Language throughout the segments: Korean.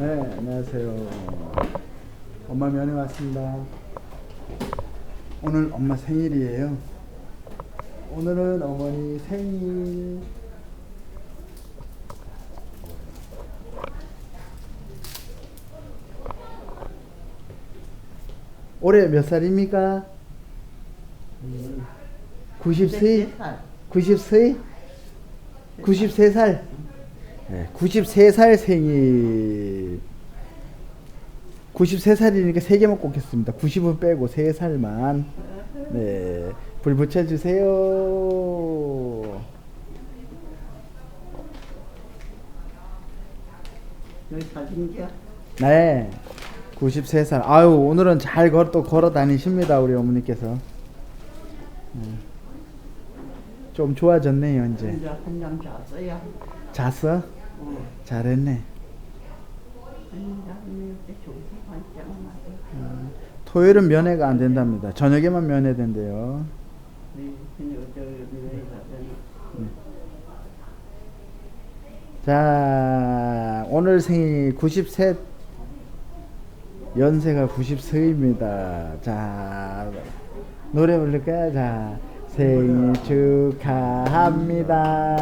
네, 안녕하세요. 엄마 면회 왔습니다. 오늘 엄마 생일이에요. 오늘은 어머니 생일. 올해 몇 살입니까? 90세? 90세? 93살? 네, 93살 생일. 93살이니까 3개만 꽂겠습니다. 90은 빼고 3살만. 네. 불 붙여주세요. 여기 사진이야? 네. 93살. 아유, 오늘은 잘 걸, 또 걸어 다니십니다. 우리 어머니께서. 음. 좀 좋아졌네요, 이제. 이제 한장 잤어요. 잤어? 어. 잘했네. 맞아. 토요일은 면회가 안 된답니다. 저녁에만 면회된대요. 자, 오늘 생일 93 연세가 93입니다. 자, 노래 부를까요? 자, 생일 축하합니다.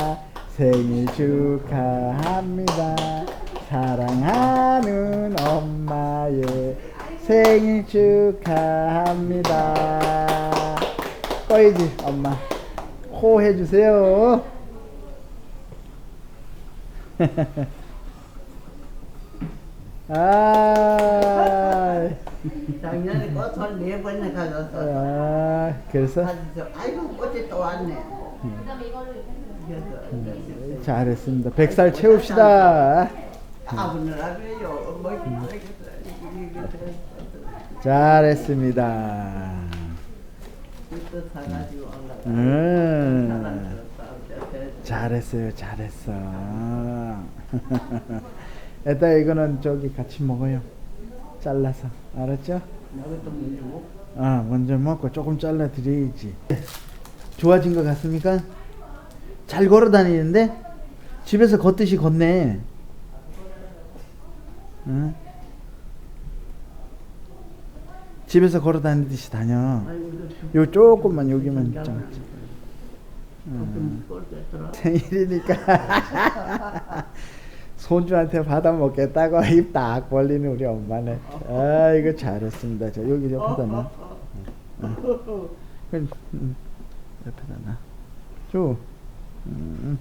생일 축하합니다. 사랑하는 엄마의 생일 축하합니다. 꺼이지, 엄마. 호 해주세요. 아, 작년에 꽃을 네 번이나 가졌어. 아, 그래서 아이고 꽃이 또 왔네. 그 잘했습니다. 100살 채웁시다. 잘했습니다. 잘했어요, 잘했어. 에다 이거는 저기 같이 먹어요. 잘라서 알았죠? 아, 먼저 먹고 조금 잘라 드려야지. 좋아진 것 같습니까? 잘 걸어 다니는데 집에서 걷듯이 걷네. 응? 집에서 걸어 다니듯이 다녀. 요 조금만 여기만 좀. 좀 꼴됐더라. 생일이니까 손주한테 받아 먹겠다고 입 딱 벌리는 우리 엄마네. 아 이거 잘했습니다. 자 여기 옆에다 놔. 응, 응. 옆에다 놔. 줘. 음.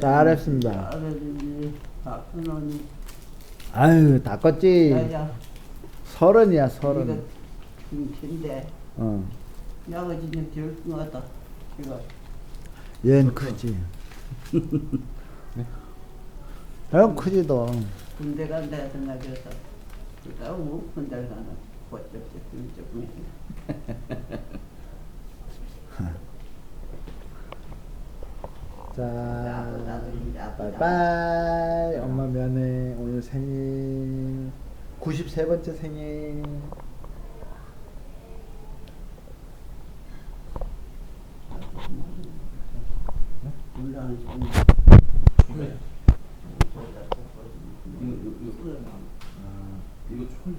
잘했습니다. 아버지 박순원이 아유 다 껐지. 야야 서른이야 이거 서른. 김치인데 어. 것같다 이거 얘는 크지. 형 크지 너. 군대 간다 해서 나 그래서 그러니까 뭐 군대 가는 어쩌지 조금 자. 바이바이. 엄마 면회 오늘 생일 93번째 생일. 올라가는 시간 이거 총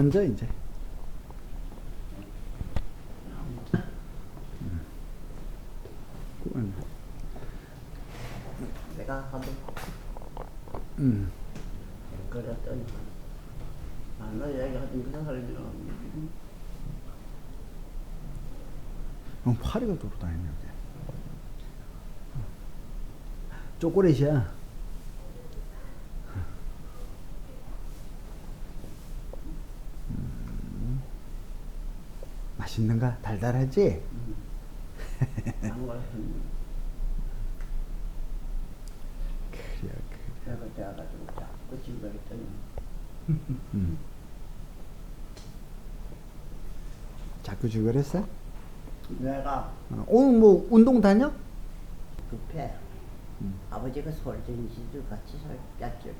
앉아 이제. 음. 내가 하도 음. 그랬더니 안나 얘기하던 그 사람이 어, 파리가 돌아다니네 여기. 초콜릿이야. 맛있는가? 달달하지? 그래 그래. 내가 자꾸 집에 있더니 음. 자꾸 죽으랬어? 내가 어, 오늘 뭐 운동 다녀? 급해 음. 아버지가 솔전지도 같이 살 뺐죠.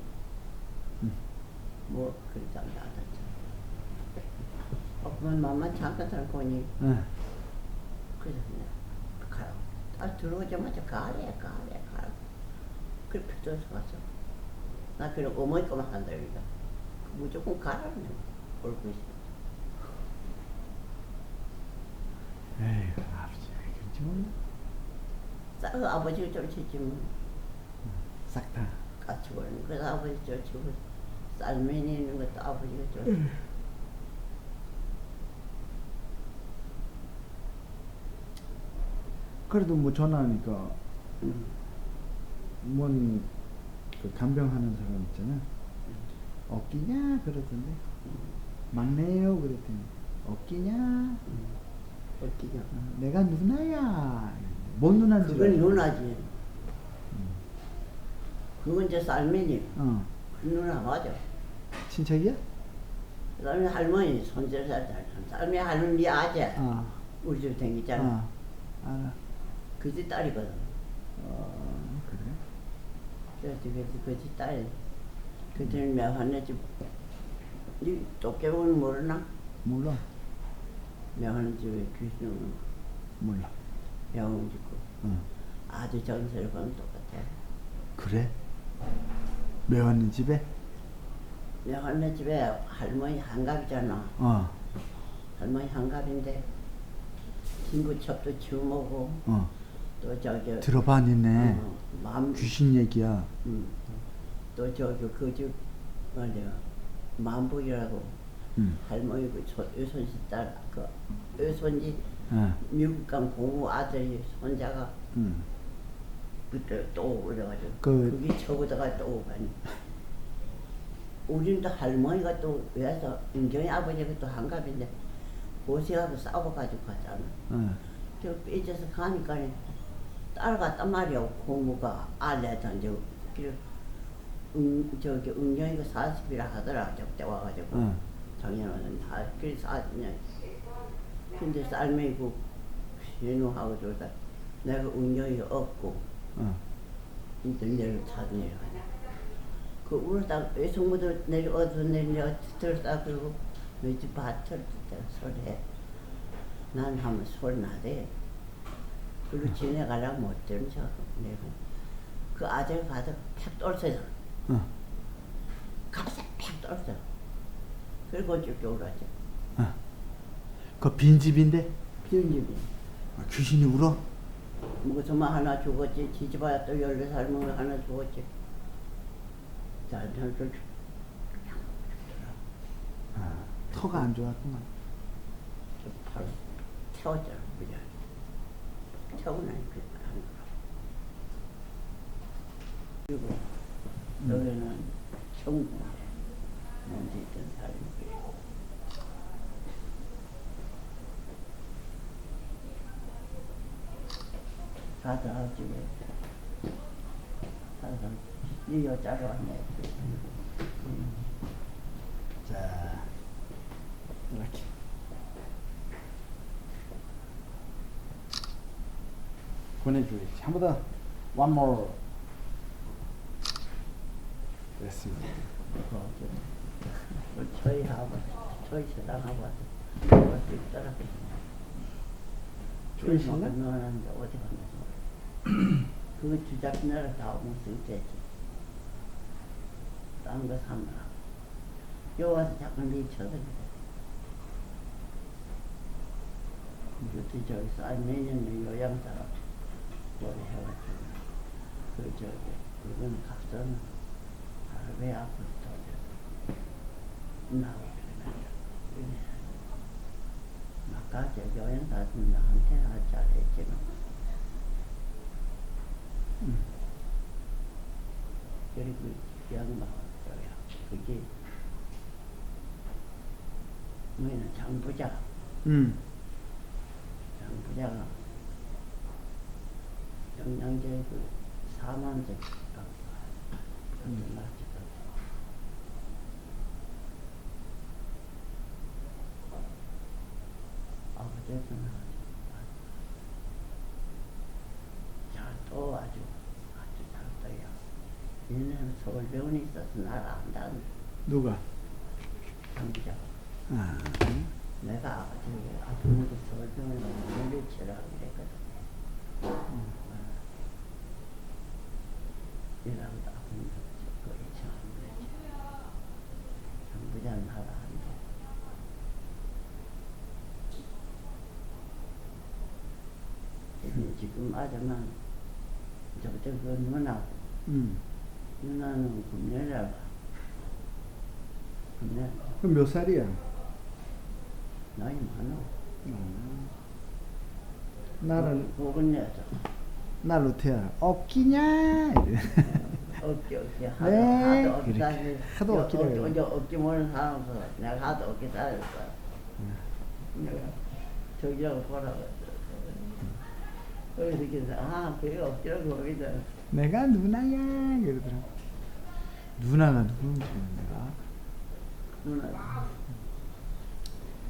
음. 뭐 그러다 나왔죠. 어, 그만 맘만 잠깐 살고 오니 응. 그래서 그냥 가라고. 아 들어오자마자 가래 가래 가라고. 그래 붙어서 갔어. 나 그냥 어머니 거만 한다 여기다. 무조건 가라는 얼고 있어. 에휴 아버지 왜 그런지 몰라. 싹 아버지가 쫓았지 뭐. 싹 다. 같이 오는 그래서 아버지 쫓고 쌀면이 있는 것도 아버지가 쫓고. 그래도 뭐 전화하니까 음. 뭔그 간병하는 사람 있잖아. 없기냐 그러던데. 막내요 그랬더니 없기냐. 음. 어떻게? 어, 내가 누나야. 뭔 누나인 줄 그건 알아? 누나지. 그건 이제 쌀면이. 어. 그 누나 맞아. 친척이야? 그다음에 할머니 손절 살살. 쌀미 할머니 아재. 어. 우리 집 댕기잖아. 어. 알아. 그집 딸이거든. 어 그래? 그래서 그집 그집 딸. 그들은 매화네 집. 이 도깨비는 모르나? 몰라. 매화네 집에 귀신은 몰라. 병원 짓고 어. 아주 전설과는 똑같아. 그래? 매화는 집에? 매화네 집에 할머니 한갑이잖아. 어. 할머니 한갑인데 김구첩도 지우먹고 어. 또 저기 들어봤네. 어, 맘 귀신 얘기야. 음. 또 저기 그집 뭐냐 만복이라고 응. 할머니 그 소- 외손지 딸그 외손지 어. 미국 간 고모 아들이 손자가 응. 그때 또 그래가지고 그- 그, 게 저보다가 또 가니 우리는 또 할머니가 또 왜서 은경이 아버지가 또 한갑인데 고시하고 싸워가지고 갔잖아 어. 저 삐져서 가니까 따라갔단 말이야. 고모가 그 응, 저기 은경이가 40이라 하더라. 저때 와가지고. 어. 작년에는 다 그래서 아 그냥 근데 쌀매고 신우하고 저다 내가 은경이가 없고 어. 이제 내려 찾으려 그 울다 외숙모들 내려 어두 내려 들다 그리고 너집 밭을 때 소리해 난 하면 소리 나대 그리고 지내가려면 못 들죠 내가 그 아들 가서 팍 떨어져 어. 가서 팍 떨어져 그리고 쭉 울었죠 어. 그 빈집인데? 비운집이 아, 귀신이 울어? 뭐 정말 하나 죽었지 지지봐야 또 열네 살 먹는 하나 죽었지 자저 아, 터가 안 좋았구만. 바로 태웠잖아 그냥 태우고 나니까 한 거야 그리고 여기는 청군에 먼저 있던 사람이 다다 집에 다다 이 여자로 왔네 자, 이렇게. 보내줘야지. 한 번 더. One more. 됐습니다. 그 저희하고 저희 와서 와서 있더라고. 저희 신랑? 너는 어디 갔나? 그거 주작내라 다 무슨 되지. 딴거 사느라. 요 와서 자꾸 네 쳐다보래. 그때 저기서 아 내년에 요양사가 해가지고 그 저기 그건 각서는 왜 앞으로 더 나오게 되면 아까 저 여행사는 나한테 아 잘했지만. 음. 그리고 양반 저야 그게 뭐냐 장부자. 음. 장부자가 영양제 그 4만원짜리 음. 아버지는 자또 아주 아주 서울병원에 있어서 나를 안다는 누가? 장기자. 아, 내가 저기 아픈 게 서울병원에 물리치라고 그랬거든. 이 게 거의 참 그랬지. 장부자 나라 한다. 지금 지금 아줌만 저부터 그 누나고 음. 누나는 금년이라 봐. 금년 그럼 몇 살이야? 나이 많아. 음. 나를 혹은 여자. 날 어떻게 알아? 없기냐? 어깨 어깨 하도 네, 하도 어깨 그렇게. 다니 하도 어깨라 그래요. 어깨 어깨 모르는 사람 없어 내가 하도 어깨 다녔어 내가 저기라고 보라고 그래서 그래서 아 그게 어깨라고 거기다 내가 누나야 그러더라. 누나가 누군지 내가. 누나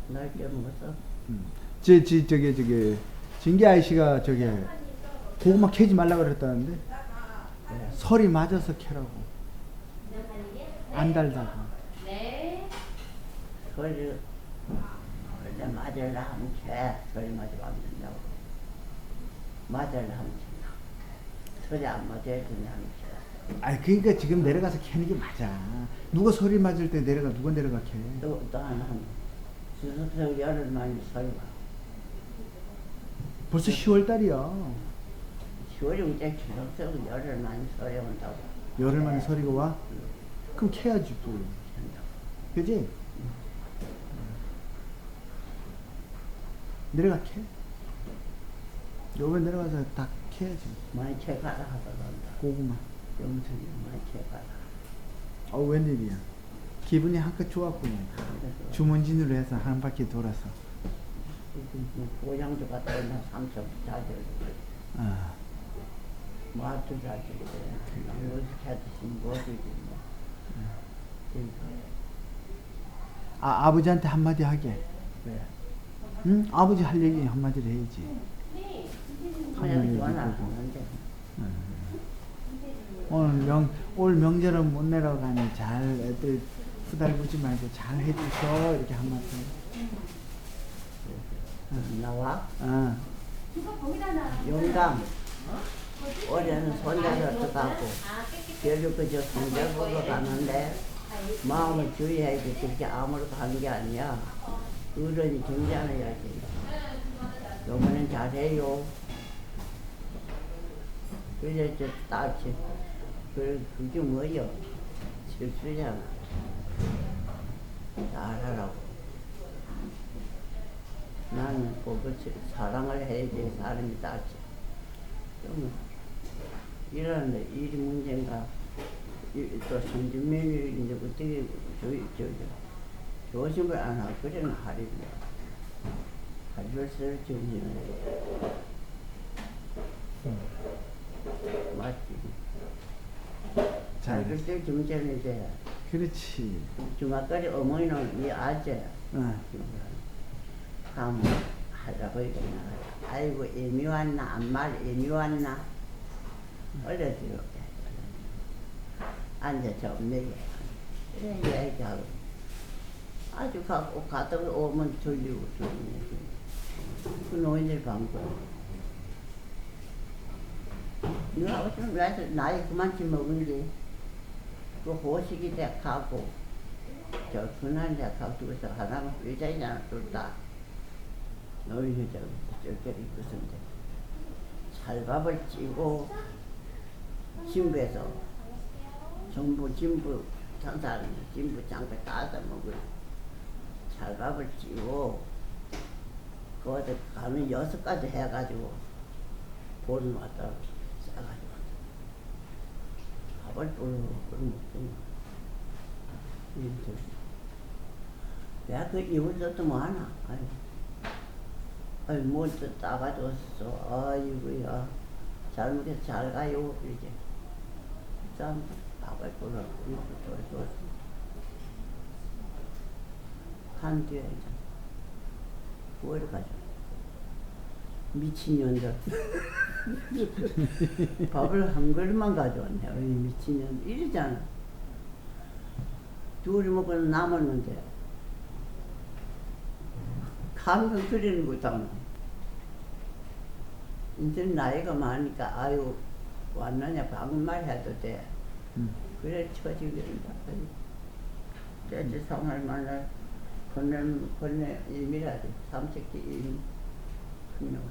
날 깨먹었어 음. 제, 제 저기 저기 진기 아이씨가 저기 고구마 캐지 말라 그랬다는데 그래. 설이 맞아서 캐라고. 안 달다가 소리 원래 맞으려 하면 캐. 소리 맞으면 안 된다고. 맞으려 하면 된다 소리 안 맞아야 되냐면 캐. 아니 그러니까 지금 내려가서 캐는 게 맞아. 누가 소리 맞을 때 내려가 누가 내려가 캐? 또, 또 하나 하면 수습성 열흘 만에 설마 벌써 10월 달이야 10월경제 추석성 열흘 만에 설에 온다고 열흘 만에 소리가 와 그럼 캐야지 또. 그지? 내려가 캐. 요번에 내려가서 다 캐야지. 많이 채가라 하더란다. 고구마. 영숙이 많이 채가라. 어 웬일이야. 기분이 한껏 좋았구나. 그래서 주문진으로 해서 한 바퀴 돌아서. 뭐 고향도 갔다 오면 자주 아, 마트 찾으시 무엇이지 뭐 그러니까 아 아버지한테 한마디 하게. 그래 응? 아버지 할 얘기 한마디를 해야지. 보고. 하는데 오늘 명, 올 명절은 못 내려가니 잘 애들 후달구지 말고 잘 해주셔. 이렇게 한마디. 나와? 아, 영감 올해는 손자를 어떡하고 별로 그저 손자 보러 가는데 마음을 주의해야지 그렇게 아무렇게 하는 게 아니야. 어른이 경계하야지. 요번엔 잘해요. 그래 저 딸치 그 그게 뭐여? 실수잖아. 잘하라고. 나는 그것이 사랑을 해야지 사람이 딸치 좀 이러는데 일이 문제인가? 이- 또 이제 어떻게 저, 저, 저, 조심을 안 하고 그래는 하리를 하리를 쓸 정신을 맞지? 잘쓸 정신을 이제 그렇지. 주말까지 어머니는 이 아재 어. 가면 할아버지가 아이고 애미 왔나? 안말 애미 왔나 얼려들어 앉아서 엄매게 그래 얘기하고 아주 가고 가다가 오면 졸리고 졸리네. 그 노인들 너 아버지는 왜 나이 그만큼 먹은지 그 호식이 돼 가고 저 그날 내 가고 두고서 하나는 의자이잖아 둘다 너희 여자 저렇게 입었는데 찰밥을 찌고 진부에서 전부 진부 장사하는 진부 장배 따다 먹을 찰밥을 찌고 그 어디 가면 여섯 가지 해가지고 본 왔다 싸가지고 밥을 뿔뿔 먹더니 내가 그 이웃도 뭐하나? 아이고. 아이 뭘또 따가지고 아이고야 잘못해서 잘 가요. 이제 참 밥을 불러 이거 줘간 뒤에 이제 구월 가죠? 미친년들 밥을 한 그릇만 가져왔네. 어이 미친년 이러잖아. 둘이 먹고는 남았는데 감금 그리는 해. 이제 나이가 많으니까 아유 왔느냐 방금말 해도 돼. 음. 그래 처지기른다. 때지 상할 만날 건네 건네 일미라지 삼색기 일 분명하.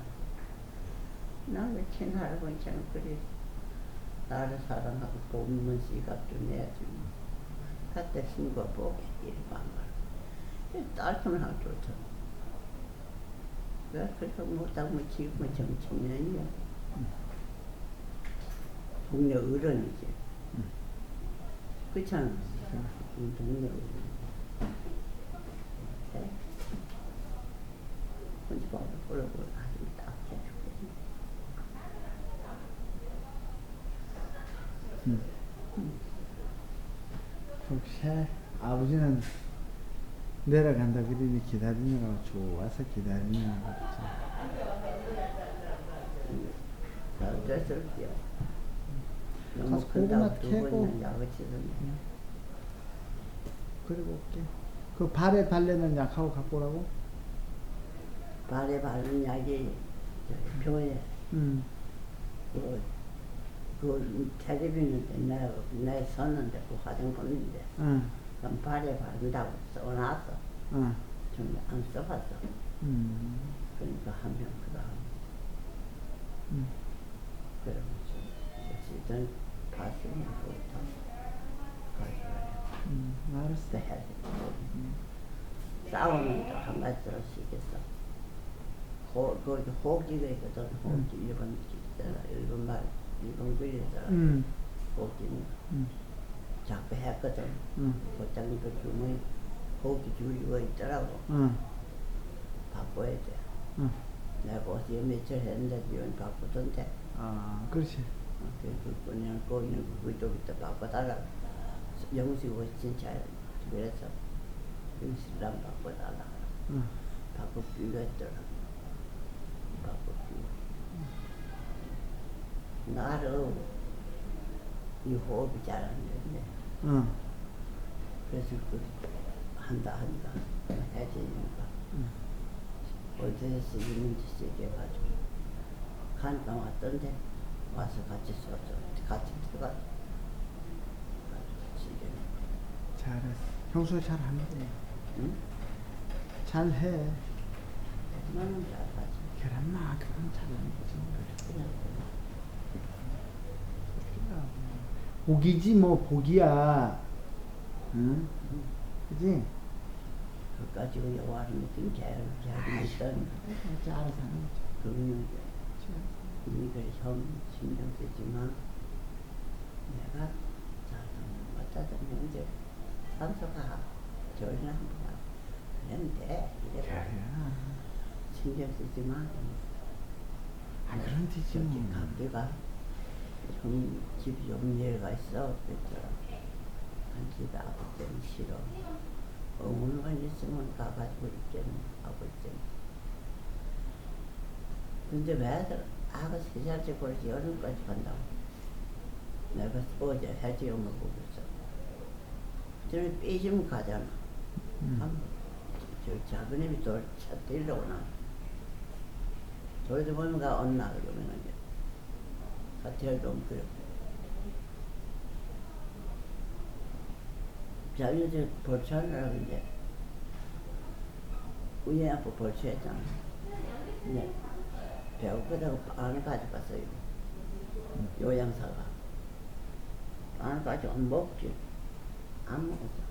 나왜 친할아버지처럼 그래 나를 사랑하고 돕는 시각도 내야지. 그때 신고 보게 이리 반말. 딸처럼 하면 좋다. 왜 그렇게 못하고 지금은 정청년이야. 동네 어른이지. 그렇잖아. 우리 동네 어른. 네. 근데 봐봐, 그러고 아주 딱 해주겠네. 혹시 아버지는 내려간다 그러니 기다리느라고 좋아서 기다리느라고 그랬지. 어쩔 요 가서 고구마 큰다고 캐고. 그리고 올게. 그 발에 발레는 약하고 갖고 오라고? 발에 바른 약이 저기 교회 음. 그, 그 텔레비는 옛날에 내 썼는데 그 화장품인데 응. 그럼 발에 바른다고 써놨어. 응. 좀안 써봤어. 음. 그러니까 한명 그다음 음. 그러면 어쨌든 봤으면 좋다. 음. 알았어. 돼 해야지. 싸우면 또한 가지 더 시겠어. 호, 거기 호기가 있거든. 호기 일본 있잖아. 일본 말, 일본 글이잖아. 음. 호기는 음. 자꾸 했거든. 응. 곧장 그 주머니 호기 줄이고 있더라고. 응. 바꿔야 돼. 응. 내가 어디에 며칠 했는데 지금 바꾸던데. 아, 그렇지. 그 그냥 거기는 그쪽 이따 바꿔달라고. 영수고 진짜 그래서 영수랑 바꿔달라. 응. 바꾸기로 했더라. 바꾸기로. 나를 이 호흡이 잘안 되는데 응. 그래서 그 한다 한다 해지니까 응. 어디서 쓰이는지 쓰게 가지고 가니까 왔던데 와서 같이 써서 같이 들어가 쓰게 잘했어. 평소에 거야. 응? 잘해. 나는 잘하지 계란만큼 잘하는 거지. 그냥 복이지 뭐 복이야. 응? 그지? 그까지 여와는 느낌 잘 잘하고 있던 알아서 하는 거지. 그거는 이걸 형 신경 쓰지만 내가 잘하는 어쩌다 명절 산소가 그러면 돼 이래. 신경 쓰지만 아, 그런 뭐. 각기가 형집 용례가 있어 그랬더라 한 집에 아버지는 싫어. 어머니가 있으면 가가지고 있겠네 아버지는 근데 왜 아가 세 살째 벌써 여름까지 간다고. 내가 어제 해지영을 보고 있어. 저는 삐지면 가잖아. 음. 한, 저 작은 애비 돌 찾으려고 나. 돌도 보면 가 언나 그러면 이제 좀 그래. 자기들 벌초하느라고 이제 우리 아빠 벌초했잖아. 이제 배고프다고 빵을 가져갔어요. 요양사가. 빵을 안 먹지. 안 먹었어.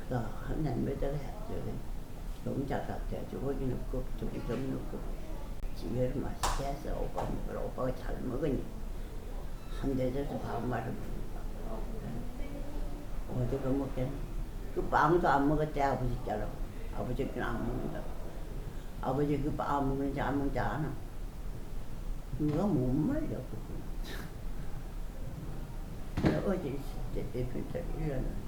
그다 한날 몇달 했죠 농자 같아가지고 고기 넣고 저기 좀 넣고 집에를 맛있게 해서 오빠 먹으라 오빠가 잘 먹으니 한 대접도 밥 말을 어디가 먹겠나 그 빵도 안 먹었대 아버지 께로 아버지 그는 안 먹는다 아버지 그빵안 먹는지 안 먹는지 아나? 누가 못 말려 그거 어제 있을 때 대표들 일어났는데.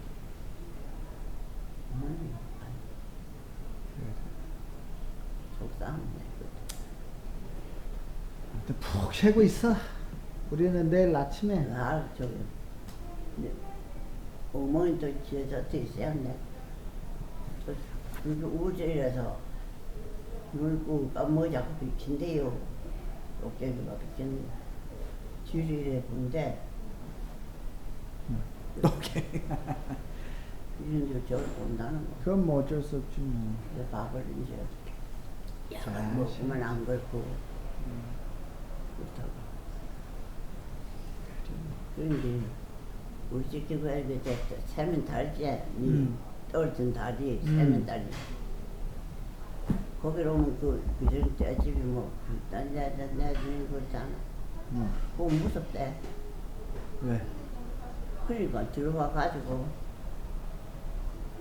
음. 근데 푹푹 쉬고 있어. 우리는 내일 아침에 나 저기 네, 어머니도 지어서 있었네. 또 이게 우주에서 물고가 뭐 자꾸 비친대요. 어깨가 비친 줄이래 본데 오케이. 이런 줄 저걸 본다는 거. 그건 뭐 어쩔 수 없지 뭐. 그 밥을 이제 잘 먹으면 안 걸고 그 렇다고. 그런데 우리 집 집에 이제 세면 달지 음. 떨어진 다리 음. 세면 다리 거기로 오면 그 그전 때 집이 뭐 딴데다 내주는 거잖아 응. 그거 무섭대 왜? 그러니까 들어와 가지고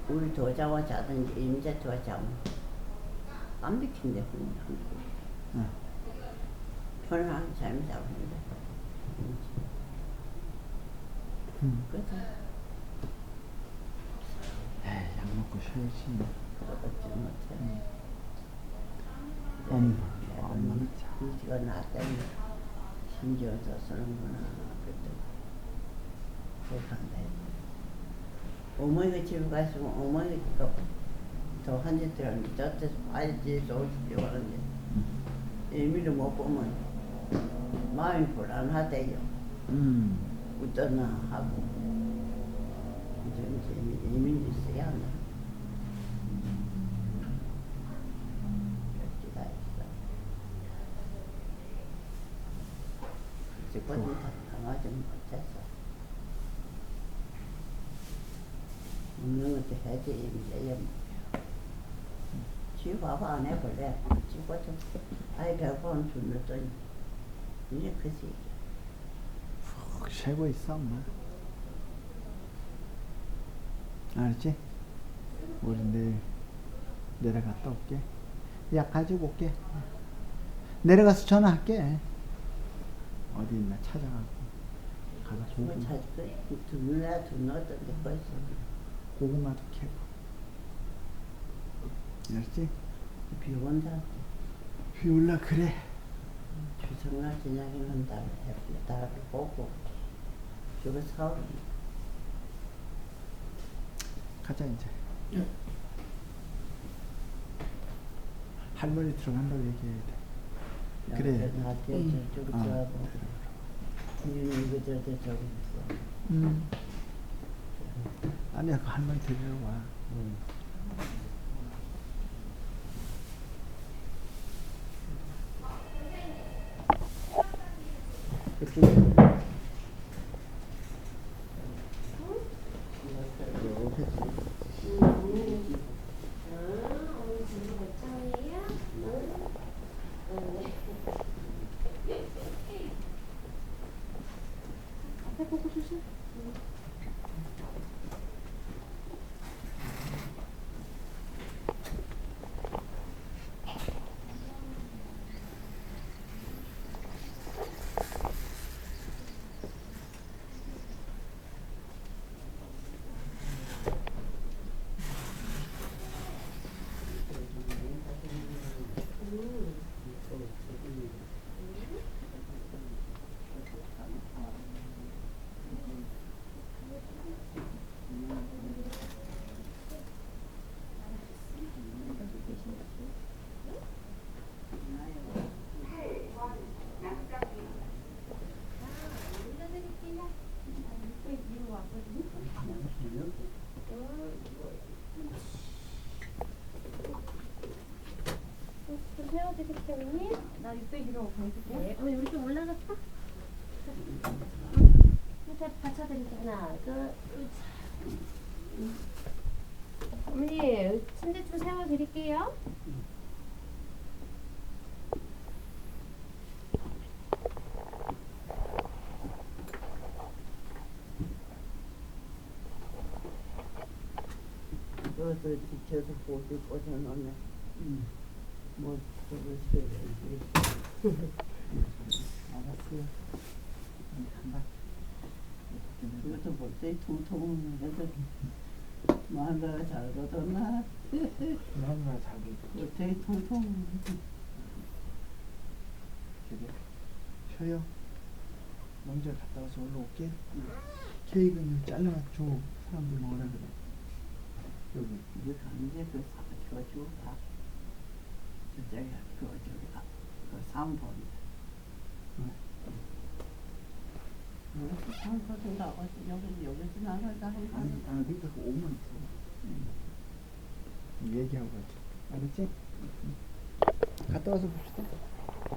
우리 도자와 자든지 임자 도와 자면 안 비킨대 그냥 응. 편안한 삶 잡는데 응. 그래서 에이, 약 먹고 쉬어야지. 그렇지 못해 엄마, 엄마는 참. 이지가 나 때문에 신경 써서는구나 그랬더니 그렇단다 어머니가 집에 갔으면 어머니가 더한 대 들었는데 저때 알지 소식이 오는데 의미를 못 보면 마음이 불안하대요. 음. 어떠나 하고. 이제 이제 의미는 있어야 한다 별지가 있어. 그때까지 다 당하지 못했어 없는 것도 해지 이제 지 봐봐 안 해볼래? 지고도 아이 배고픈 줄렀더니 이제 그지 푹 쉬고 있어, 엄마. 알았지? 우리 내일 내려갔다 올게. 약 가지고 올게. 내려가서 전화할게. 어디 있나 찾아가고. 가서 뭐 고구, 찾을 두누나 두누었던데 벌써 고구마도 캐고. 알았지? 비 온다 비 올라 그래. 주성날 저녁에는 달 햇빛 달을 보고 저거 사오는 가자 이제. 할머니 들어간다고 얘기해야 돼. 그래. 나한테 음. 저기 아, 저하고 이거 이거 저저 저기 있어 음. 아니야 그 할머니 데리러 와. 응. 그 치? 좀 세워주실게요, 언니. 나 600이라고 보여줄게. 어머니, 우리 좀 올라갈까? 이렇게 받쳐드릴게요. 하나, 둘, 셋. 음. 어머니, 침대 좀 세워드릴게요. 여기서 지쳐서 뭐 저거 세워야지 켜요. 명절 갔다 와서 올라올게. 케이크는 잘라줘. 사람들 먹으라 그래. 여기. 이거 언제 그 사, 저 주가 저쪽에 그 저기 가, 그 삼본 여기서 삼본인가 어디 여기 여기서 나갈까 아니, 한가 아니, 그러니까 그 오면 있어. 얘기하고 가지. 알았지? 갔다 와서 봅시다.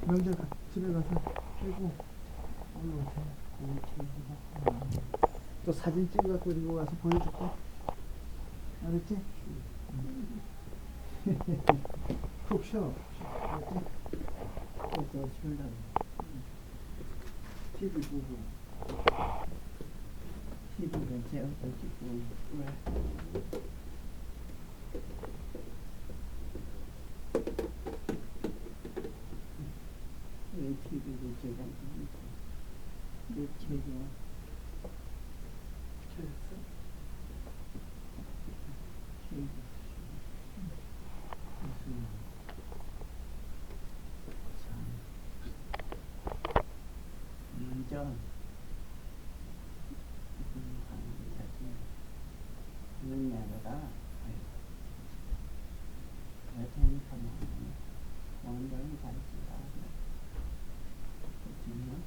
명절 가, 집에 가서 빼고 올라오세요. 음. 또 사진 찍어갖고 이거 와서 보여줄게. 알았지? 푹 쉬어. 그저 줄라 TV 보고. TV를 제어서 찍고 왜 왜 TV를 제가 며칠이야 켰어? TV 무슨 참 운전 눈 열어라 뭐 완전히 잘지가 그렇지만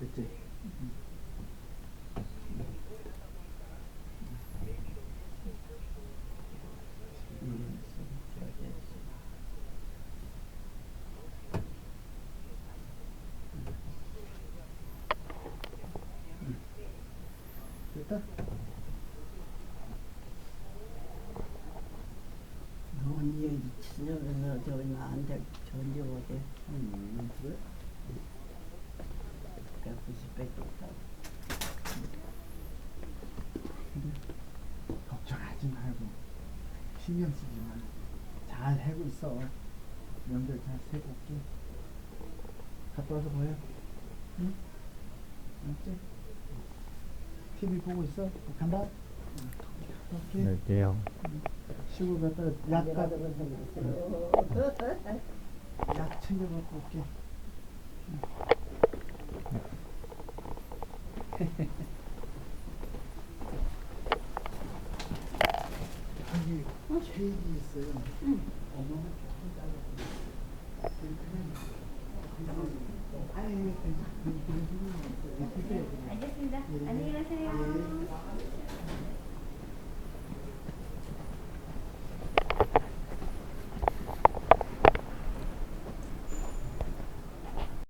됐지? 이런 저기 됐다? 언니 친정에서 저 나한테 전지 어디 음, 그래? 190밖에 없다고 걱정하지 말고 신경 쓰지 마. 잘 하고 있어. 명절 잘 세고 올게. 갔다 와서 보여. 응? 알았지? TV 보고 있어. 간다. 오케이. 갈게요. 시골 갔다 약, 가, 그런다고 약 챙겨 갖고 올게. 여기 케이크 있어요. 어머니 조금 잘랐어요. 아니, 네. 알겠습니다. 안녕히 가세요. 네.